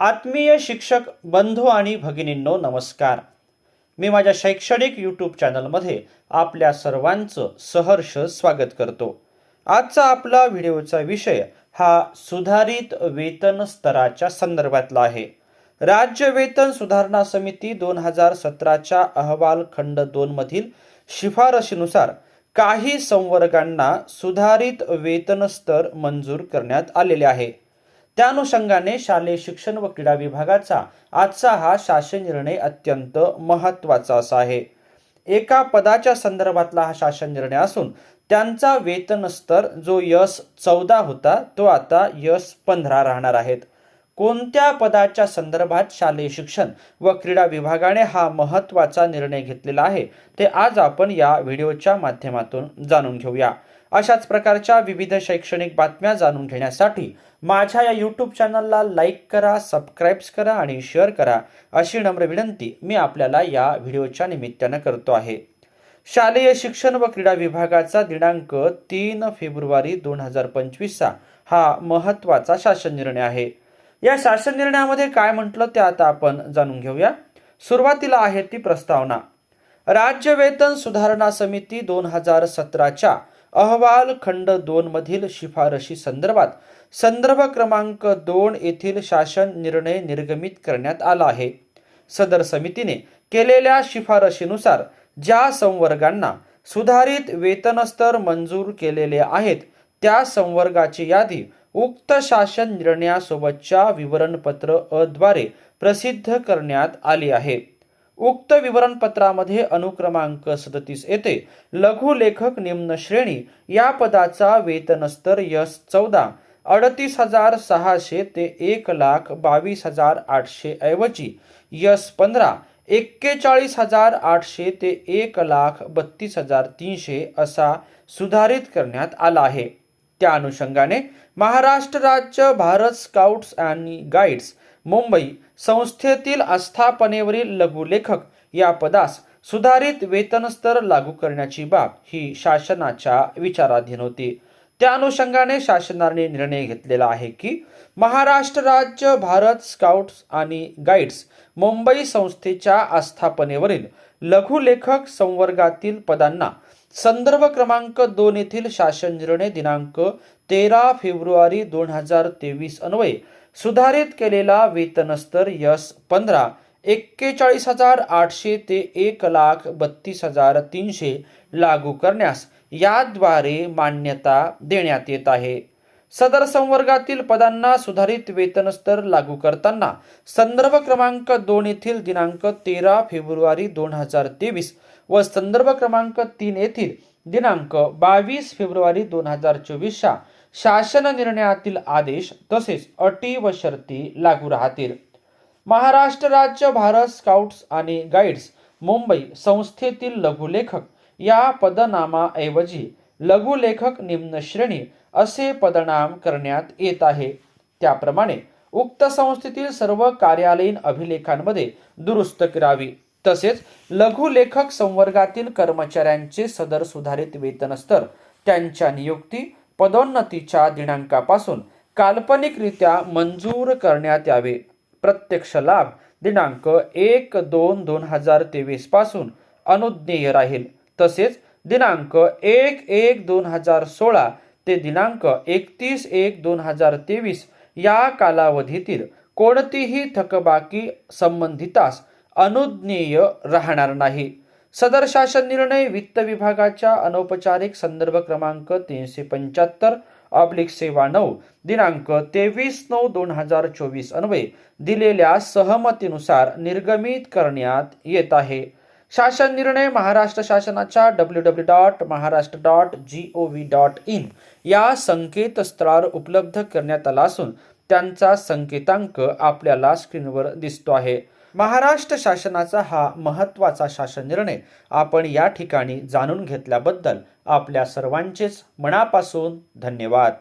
आत्मीय शिक्षक बंधू आणि भगिनींनो नमस्कार. मी माझ्या शैक्षणिक यूट्यूब चॅनलमध्ये आपल्या सर्वांचं सहर्ष स्वागत करतो. आजचा आपला व्हिडिओचा विषय हा सुधारित वेतन स्तराच्या संदर्भातला आहे. राज्य वेतन सुधारणा समिती दोन हजार सतराच्या अहवाल खंड दोन मधील शिफारशीनुसार काही संवर्गांना सुधारित वेतन स्तर मंजूर करण्यात आलेले आहे. त्या अनुषंगाने शालेय शिक्षण व क्रीडा विभागाचा आजचा हा शासन निर्णय अत्यंत महत्त्वाचा असा आहे. एका पदाच्या संदर्भातला हा शासन निर्णय असून त्यांचा वेतन स्तर जो यस चौदा होता तो आता यस पंधरा राहणार आहेत. कोणत्या पदाच्या संदर्भात शालेय शिक्षण व क्रीडा विभागाने हा महत्त्वाचा निर्णय घेतलेला आहे ते आज आपण या व्हिडिओच्या माध्यमातून जाणून घेऊया. अशाच प्रकारच्या विविध शैक्षणिक बातम्या जाणून घेण्यासाठी माझ्या या यूट्यूब चॅनलला लाईक करा सबस्क्राईब्स करा आणि शेअर करा अशी नम्र विनंती मी आपल्याला या व्हिडिओच्या निमित्तानं करतो आहे. शालेय शिक्षण व क्रीडा विभागाचा दिनांक तीन फेब्रुवारी दोन हजार पंचवीसचा हा महत्त्वाचा शासन निर्णय आहे. या शासन निर्णयामध्ये काय म्हटलं ते आता आपण जाणून घेऊया. सुरुवातीला आहे ती प्रस्तावना. राज्य वेतन सुधारणा समिती दोन हजार सतराच्या अहवाल खंड दोन मधील शिफारशी संदर्भात संदर्भ क्रमांक दोन येथील शासन निर्णय निर्गमित करण्यात आला आहे. सदर समितीने केलेल्या शिफारशीनुसार ज्या संवर्गांना सुधारित वेतनस्तर मंजूर केलेले आहेत त्या संवर्गाची यादी उक्त शासन निर्णयासोबतच्या विवरणपत्र अद्वारे प्रसिद्ध करण्यात आली आहे. उक्त विवरणपत्रामध्ये अनुक्रमांक सदतीस येते. लघु लेखक निम्न श्रेणी या पदाचा वेतनस्तर यस चौदा. अडतीस हजार सहाशे ते एक लाख बावीस हजार आठशे ऐवजी यस पंधरा. एक्केचाळीस हजार आठशे ते एक लाख बत्तीस हजार तीनशे असा सुधारित करण्यात आला आहे. त्या अनुषंगाने महाराष्ट्र राज्य भारत स्काउट्स आणि गाईड्स मुंबई संस्थेतील आस्थापनेवरील लघुलेखक या पदास सुधारित वेतनस्तर लागू करण्याची बाब ही शासनाच्या विचाराधीन होती. त्या अनुषंगाने शासनाने निर्णय घेतलेला आहे की महाराष्ट्र राज्य भारत स्काउट्स आणि गाईड्स मुंबई संस्थेच्या आस्थापनेवरील लघुलेखक संवर्गातील पदांना संदर्भ क्रमांक दोन येथील शासन निर्णय दिनांक तेरा फेब्रुवारी दोन हजार तेवीस अन्वये सुधारित केलेला वेतनस्तर यस पंधरा एक्केचाळीस हजार आठशे ते एक लाख बत्तीस हजार तीनशे लागू करण्यास याद्वारे मान्यता देण्यात येत आहे. सदर संवर्गातील पदांना सुधारित वेतनस्तर लागू करताना संदर्भ क्रमांक दोन येथील दिनांक तेरा फेब्रुवारी दोन हजार तेवीस व संदर्भ क्रमांक तीन येथील दिनांक बावीस फेब्रुवारी दोन हजार चोवीसच्या शासन निर्णयातील आदेश तसेच अटी व शर्ती लागू राहतील. महाराष्ट्र राज्य भारत स्काउट्स आणि गाईड्स मुंबई संस्थेतील लघुलेखक. या पदनामाऐवजी लघुलेखक निम्न श्रेणी असे पदनाम करण्यात येत आहे. त्याप्रमाणे उक्त संस्थेतील सर्व कार्यालयीन अभिलेखांमध्ये दुरुस्त करावी. तसेच लघुलेखक संवर्गातील कर्मचाऱ्यांचे सदर सुधारित वेतनस्तर त्यांच्या नियुक्ती पदोन्नतीच्या दिनांकापासून काल्पनिकरित्या मंजूर करण्यात यावे. प्रत्यक्ष लाभ. दिनांक एक दोन दोन हजार तेवीसपासून अनुज्ञेय राहील. तसेच दिनांक एक एक दोन हजार सोळा ते दिनांक एकतीस एक दोन हजार तेवीस या कालावधीतील कोणतीही थकबाकी संबंधितास अनुज्ञेय राहणार नाही. सदर शासन निर्णय वित्त विभागाच्या अनौपचारिक संदर्भ क्रमांक तीनशे पंच्याहत्तर ऑब्लिक सेवा नऊ दिनांक तेवीस नऊ दोन हजार चोवीस अन्वये दिलेल्या सहमतीनुसार निर्गमित करण्यात येत आहे. शासन निर्णय महाराष्ट्र शासनाच्या W W dot Maharashtra dot G O V dot in या संकेतस्थळावर उपलब्ध करण्यात आला असून त्यांचा संकेतांक आपल्याला स्क्रीनवर दिसतो आहे. महाराष्ट्र शासनाचा हा महत्त्वाचा शासन निर्णय आपण या ठिकाणी जाणून घेतल्याबद्दल आपल्या सर्वांचेच मनापासून धन्यवाद.